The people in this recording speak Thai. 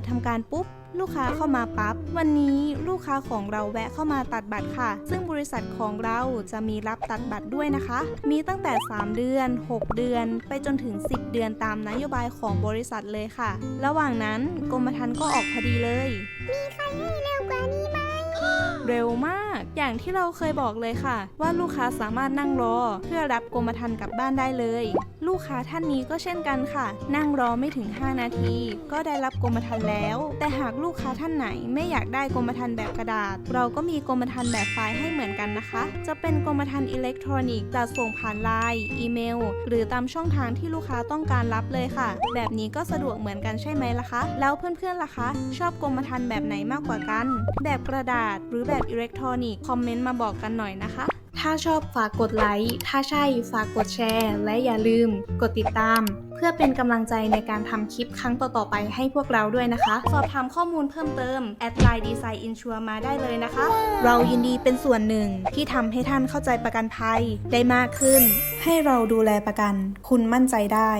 ดทำการปุ๊บ ลูกค้าเข้ามาปั๊บวันนี้ลูกค้าของเราแวะเข้ามาตัดบัตรค่ะ ซึ่งบริษัทของเราจะมีรับตัดบัตรด้วยนะคะ มีตั้งแต่ 3 เดือน 6 เดือน ไปจนถึง 10 เดือนตามนโยบายของบริษัทเลยค่ะ ระหว่างนั้นกรมธรรม์ก็ออกพอดีเลย มีใครให้เร็วกว่านี้ไหมเร็วมาก อย่างที่เราเคยบอกเลยค่ะ ว่าลูกค้าสามารถนั่งรอ เพื่อรับกรมธรรม์กลับบ้านได้เลย ลูกค้าท่านนี้ก็เช่นกันค่ะ นั่งรอไม่ถึง 5 นาที ก็ได้รับกรมธรรม์แล้ว แต่หากลูกค้าท่านไหนไม่อยากได้กรมธรรม์แบบกระดาษ เราก็มีกรมธรรม์แบบไฟล์ให้เหมือนกันนะคะ จะเป็นกรมธรรม์อิเล็กทรอนิกส์จะส่งผ่านไลน์อีเมล หรือตามช่องทางที่ลูกค้าต้องการรับเลยค่ะ แบบนี้ก็สะดวกเหมือนกันใช่ไหมล่ะคะ แล้วเพื่อนๆล่ะคะ ชอบกรมธรรม์แบบไหนมากกว่ากัน แบบกระดาษหรือแบบอิเล็กทรอนิกส์คอมเมนต์มาบอกกันหน่อยนะคะ ถ้าชอบฝากกดไลค์ ถ้าใช่ฝากกดแชร์ และอย่าลืม กดติดตาม เพื่อเป็นกำลังใจในการทำคลิปครั้งต่อๆไปให้พวกเราด้วยนะคะ สอบถามข้อมูลเพิ่มเติมแอดไลน์ดีไซน์อินชัวมาได้เลยนะคะ เรายินดีเป็นส่วนหนึ่งที่ทำให้ท่านเข้าใจประกันภัยได้มากขึ้น ให้เราดูแลประกัน คุณมั่นใจได้